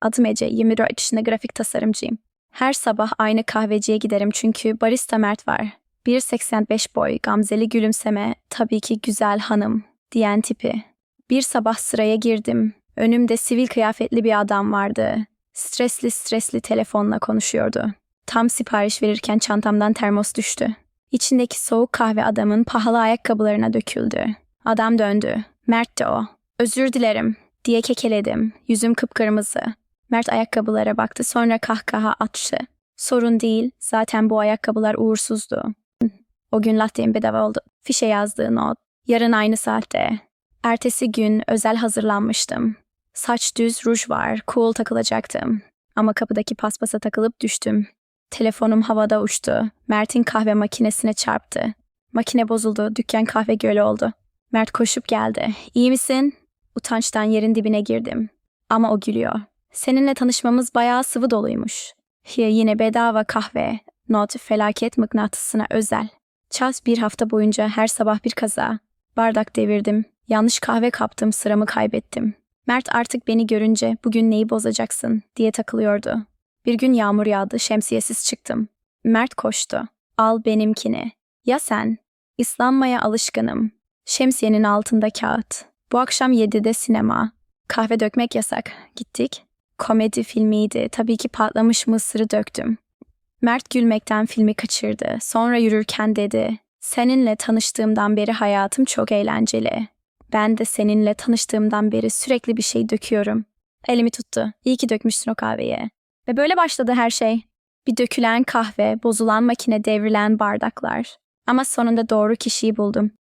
Adım Ece, 24 yaşında grafik tasarımcıyım. Her sabah aynı kahveciye giderim çünkü barista Mert var. 1.85 boy, gamzeli gülümseme, tabii ki güzel hanım, diyen tipi. Bir sabah sıraya girdim. Önümde sivil kıyafetli bir adam vardı. Stresli stresli telefonla konuşuyordu. Tam sipariş verirken çantamdan termos düştü. İçindeki soğuk kahve adamın pahalı ayakkabılarına döküldü. Adam döndü. Mert de o. Özür dilerim diye kekeledim. Yüzüm kıpkırmızı. Mert ayakkabılara baktı sonra kahkaha attı. Sorun değil, zaten bu ayakkabılar uğursuzdu. O gün latte'im bedava oldu. Fişe yazdığı not. Yarın aynı saatte. Ertesi gün özel hazırlanmıştım. Saç düz, ruj var, cool takılacaktım. Ama kapıdaki paspasa takılıp düştüm. Telefonum havada uçtu. Mert'in kahve makinesine çarptı. Makine bozuldu, dükkan kahve gölü oldu. Mert koşup geldi. İyi misin? Utançtan yerin dibine girdim. Ama o gülüyor. Seninle tanışmamız bayağı sıvı doluymuş. Hier yine bedava kahve. Not felaket mıknatısına özel. Çaz bir hafta boyunca her sabah bir kaza. Bardak devirdim. Yanlış kahve kaptım sıramı kaybettim. Mert artık beni görünce bugün neyi bozacaksın diye takılıyordu. Bir gün yağmur yağdı şemsiyesiz çıktım. Mert koştu. Al benimkini. Ya sen? İslanmaya alışkınım. Şemsiyenin altında kağıt. Bu akşam 7'de sinema. Kahve dökmek yasak. Gittik. Komedi filmiydi. Tabii ki patlamış mısırı döktüm. Mert gülmekten filmi kaçırdı. Sonra yürürken dedi. Seninle tanıştığımdan beri hayatım çok eğlenceli. Ben de seninle tanıştığımdan beri sürekli bir şey döküyorum. Elimi tuttu. İyi ki dökmüşsün o kahveyi. Ve böyle başladı her şey. Bir dökülen kahve, bozulan makine, devrilen bardaklar. Ama sonunda doğru kişiyi buldum.